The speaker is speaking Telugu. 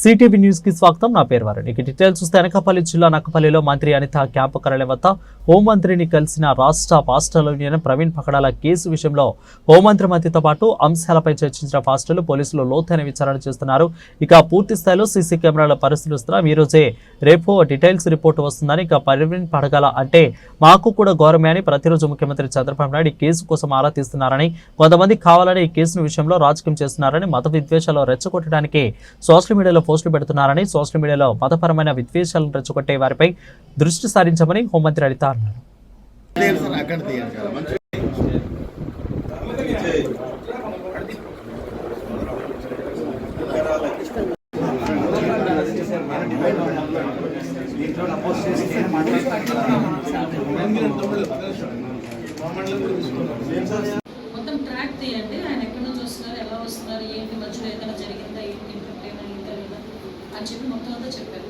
సిటీవీ న్యూస్కి స్వాగతం. నా పేరు వరుణ్. ఇక డీటెయిల్స్ చూస్తే అనకాపల్లి జిల్లా నక్కపల్లిలో మంత్రి అనిత క్యాంపు కార్యాలయం వద్ద హోంమంత్రిని కలిసిన రాష్ట్ర postal union Praveen Pakadala case విషయంలో హోంమంత్రి మంత్రితో పాటు అంశాలపై చర్చించిన పాస్టర్లు పోలీసులు లోతైన విచారణ చేస్తున్నారు. ఇక పూర్తి స్థాయిలో సీసీ కెమెరాల పరిశీలిస్తున్నాం ఈ రోజే రేపు డీటెయిల్స్ రిపోర్ట్ వస్తుందని ఇక ప్రవీణ్ పడగల అంటే మాకు కూడా గౌరవమే అని ప్రతిరోజు ముఖ్యమంత్రి చంద్రబాబు నాయుడు ఈ కేసు కోసం ఆరా తీస్తున్నారని కొంతమంది కావాలని ఈ కేసును విషయంలో రాజకీయం చేస్తున్నారని మత విద్వేషాలు రెచ్చగొట్టడానికి సోషల్ మీడియాలో పోస్టులు పెడుతున్నారని సోషల్ మీడియాలో మతపరమైన విద్వేషాలను రెచ్చగొట్టే వారిపై దృష్టి సారించమని హోంమంత్రి అనిత అన్నారు. మొత్తం ట్రాక్ తీయండి. ఆయన ఎక్కడి నుంచి వస్తున్నారు ఎలా వస్తున్నారు ఏంటి మధ్యలో ఏదైనా జరిగిందా ఏంటి? అని చెప్పి మొత్తం అంతా చెప్పారు.